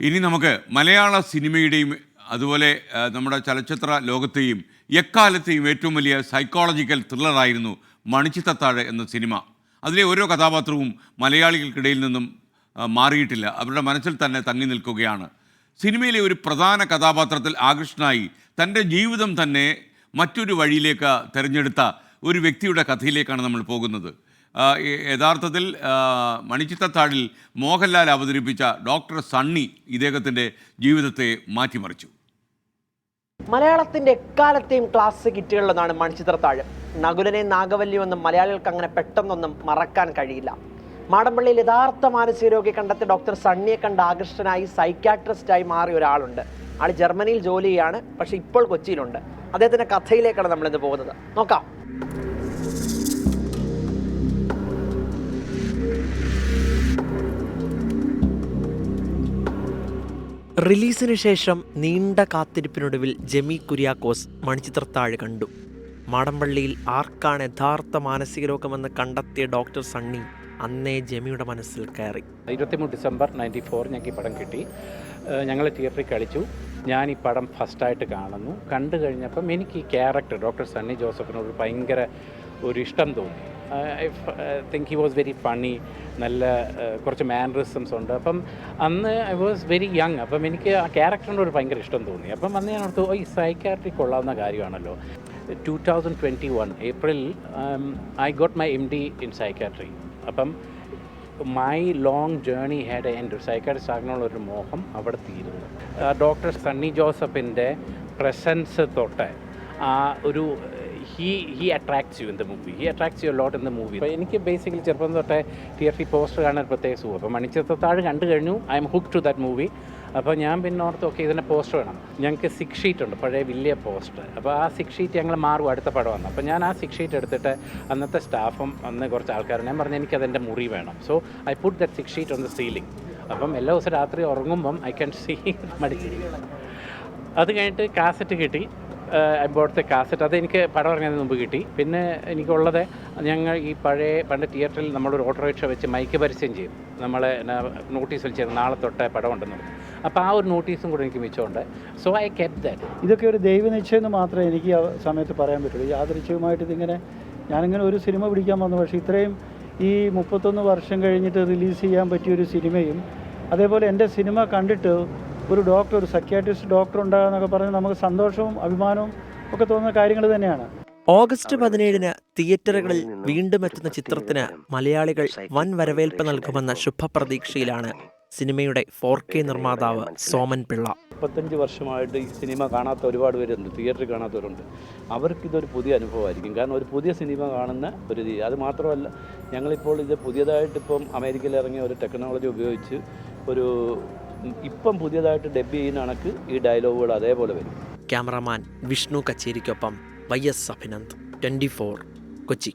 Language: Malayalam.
ഇനി നമുക്ക് മലയാള സിനിമയുടെയും അതുപോലെ നമ്മുടെ ചലച്ചിത്ര ലോകത്തെയും എക്കാലത്തെയും ഏറ്റവും വലിയ സൈക്കോളജിക്കൽ ത്രില്ലറായിരുന്നു മണിച്ചിത്തത്താഴ് എന്ന സിനിമ. അതിലെ ഓരോ കഥാപാത്രവും മലയാളികൾക്കിടയിൽ നിന്നും മാറിയിട്ടില്ല. അവരുടെ മനസ്സിൽ തന്നെ തങ്ങി നിൽക്കുകയാണ്. സിനിമയിലെ ഒരു പ്രധാന കഥാപാത്രത്തിൽ ആകൃഷ്ടനായി തന്റെ ജീവിതം തന്നെ മറ്റൊരു വഴിയിലേക്ക് തിരഞ്ഞെടുത്ത ഒരു വ്യക്തിയുടെ കഥയിലേക്കാണ് നമ്മൾ പോകുന്നത്. യഥാർത്ഥത്തിൽ മണിച്ചിത്തത്താഴിൽ മോഹൻലാൽ അവതരിപ്പിച്ച ഡോക്ടർ സണ്ണി ഇദ്ദേഹത്തിന്റെ ജീവിതത്തെ മാറ്റിമറിച്ചു. മലയാളത്തിന്റെ എക്കാലത്തെയും ക്ലാസിക് ഹിറ്റുകളിലൊന്നാണ് മണിച്ചിത്രത്താഴ്. നകുലനെ നാഗവല്യമൊന്നും മലയാളികൾക്ക് അങ്ങനെ പെട്ടെന്നൊന്നും മറക്കാൻ കഴിയില്ല. മാടമ്പള്ളിയിൽ യഥാർത്ഥ മാനസികരോഗി കണ്ടെത്തി ഡോക്ടർ സണ്ണിയെ കണ്ട് ആകൃഷ്ടനായി സൈക്യാട്രിസ്റ്റായി മാറിയ ഒരാളുണ്ട്. ആൾ ജർമ്മനിയിൽ ജോലി ചെയ്യാണ് പക്ഷെ ഇപ്പോൾ കൊച്ചിയിലുണ്ട്. അദ്ദേഹത്തിന്റെ കഥയിലേക്കാണ് നമ്മൾ ഇന്ന് പോകുന്നത്. നോക്കാം. റിലീസിന് ശേഷം നീണ്ട കാത്തിരിപ്പിനൊടുവിൽ ജെമി കുര്യാക്കോസ് മണിച്ചിത്രത്താഴ് കണ്ടു. മാടമ്പള്ളിയിൽ ആർക്കാണ് യഥാർത്ഥ മാനസിക രോഗമെന്ന് കണ്ടെത്തിയ ഡോക്ടർ സണ്ണി അന്നേ ജെമിയുടെ മനസ്സിൽ കയറി. ഇരുപത്തിമൂന്ന് ഡിസംബർ നയന്റി ഫോർ ഞങ്ങൾക്ക് ഈ പടം കിട്ടി. ഞങ്ങൾ തിയേറ്ററിൽ കളിച്ചു. ഞാൻ ഈ പടം ഫസ്റ്റായിട്ട് കാണുന്നു. കണ്ടു കഴിഞ്ഞപ്പം എനിക്ക് ഈ ക്യാരക്ടർ ഡോക്ടർ സണ്ണി ജോസഫിനോട് ഭയങ്കര ഒരു ഇഷ്ടം തോന്നി. I think he was very funny നല്ല കുറച്ച് മാനറിസംസ് ഉണ്ട്. അപ്പം അന്ന് ഐ വാസ് വെരി യങ് അപ്പം എനിക്ക് ആ ക്യാരക്ടറിനോട് ഭയങ്കര ഇഷ്ടം തോന്നി. അപ്പം അന്ന് ഞാൻ ഓർത്തു "ഓ, ഈ സൈക്കാട്രി കൊള്ളാവുന്ന കാര്യമാണല്ലോ. Two thousand twenty one April I got my M D in psychiatry അപ്പം മൈ ലോങ് ജേണി ഹാഡ് എന്റെ സൈക്കാട്രിസ്റ്റ് ആകാനുള്ള ഒരു മോഹം അവിടെ തീരുന്നു. ഡോക്ടർ സണ്ണി ജോസഫിന്റെ പ്രസൻസ് തൊട്ട് ആ ഒരു he he attracts you in the movie he attracts you lot in the movie അപ്പോൾ എനിക്ക് ബേസിക്കലി ചെറുപ്പം തൊട്ടേ തിയേറ്ററിൽ പോസ്റ്റർ കാണാൻ ഒരു പ്രത്യേക സുഖം. അപ്പോൾ മണിച്ചിത്രത്താഴ് കണ്ടു കഴിഞ്ഞു. I am hook to that movie അപ്പോൾ ഞാൻ പിന്നെ ഓർത്ത് ഓക്കെ ഇതിന്റെ പോസ്റ്റർ വേണം. ഞങ്ങൾക്ക് സിക്സ് ഷീറ്റ് ഉണ്ട് പഴയ വലിയ പോസ്റ്റർ അപ്പോൾ ആ സിക്സ് ഷീറ്റ് ഞങ്ങൾ മാറും അടുത്ത പടം വന്നു. അപ്പോൾ ഞാൻ ആ സിക്സ് ഷീറ്റ് എടുത്തിട്ട് അന്നത്തെ സ്റ്റാഫും അന്ന് കുറച്ച് ആൾക്കാർ ഞാൻ പറഞ്ഞു എനിക്ക് അതിന്റെ മുറി വേണം. So I put that six sheet on the ceiling അപ്പം എല്ലാ ദിവസവും രാത്രി ഉറങ്ങുമ്പം ഐ ക്യാൻ സീ മടിച്ചിരിക്കണം അത് കഴിഞ്ഞിട്ട് കാസറ്റ് കിട്ടി. അബോട്ടത്തെ കാസറ്റ് അത് എനിക്ക് പടം ഇറങ്ങുന്നതിന് മുമ്പ് കിട്ടി. പിന്നെ എനിക്കുള്ളത് ഞങ്ങൾ ഈ പഴയ പണ്ട് തിയേറ്ററിൽ നമ്മളൊരു ഓട്ടോറിക്ഷ വെച്ച് മൈക്ക് പരസ്യം ചെയ്യും. നമ്മളെ നോട്ടീസ് വെച്ച് നാളെ തൊട്ടേ പടം ഉണ്ടെന്ന് അപ്പോൾ ആ ഒരു നോട്ടീസും കൂടെ എനിക്ക് മിച്ചമുണ്ട്. സോ ഐ കെപ് ദാറ്റ് ഇതൊക്കെ ഒരു ദൈവനിശ്ചയം എന്ന് മാത്രമേ എനിക്ക് ആ സമയത്ത് പറയാൻ പറ്റുള്ളൂ. യാദൃച്ഛികമായിട്ട് ഇതിങ്ങനെ ഞാനിങ്ങനെ ഒരു സിനിമ പിടിക്കാൻ വന്നു. പക്ഷേ ഇത്രയും ഈ മുപ്പത്തൊന്ന് വർഷം കഴിഞ്ഞിട്ട് റിലീസ് ചെയ്യാൻ പറ്റിയ ഒരു സിനിമയും അതേപോലെ എന്റെ സിനിമ കണ്ടിട്ട് ഒരു ഡോക്ടർ ഒരു സൈക്യാട്രിസ്റ്റ് ഡോക്ടർ ഉണ്ടാകുന്നൊക്കെ പറഞ്ഞ് നമുക്ക് സന്തോഷവും അഭിമാനവും ഒക്കെ തോന്നുന്ന കാര്യങ്ങൾ തന്നെയാണ്. ഓഗസ്റ്റ് പതിനേഴിന് തിയേറ്ററുകളിൽ വീണ്ടും എത്തുന്ന ചിത്രത്തിന് മലയാളികൾ വൻ വരവേൽപ്പ് നൽകുമെന്ന ശുഭപ്രതീക്ഷയിലാണ് സിനിമയുടെ ഫോർ കെ നിർമ്മാതാവ് സോമൻ പിള്ള. മുപ്പത്തഞ്ച് വർഷമായിട്ട് ഈ സിനിമ കാണാത്ത ഒരുപാട് പേരുണ്ട് തിയേറ്ററിൽ കാണാത്തവരുണ്ട്. അവർക്കിതൊരു പുതിയ അനുഭവമായിരിക്കും. കാരണം ഒരു പുതിയ സിനിമ കാണുന്ന ഒരു രീതി. അത് മാത്രമല്ല ഞങ്ങളിപ്പോൾ ഇത് പുതിയതായിട്ടിപ്പം അമേരിക്കയിൽ ഇറങ്ങിയ ഒരു ടെക്നോളജി ഉപയോഗിച്ച് ഒരു ഇപ്പം പുതിയതായിട്ട് ഡെബ് ചെയ്യുന്ന കണക്ക് ഈ ഡയലോഗുകൾ അതേപോലെ വരും. Cameraman Vishnu കച്ചേരിക്കൊപ്പം Y S Abhinand twenty Kochi.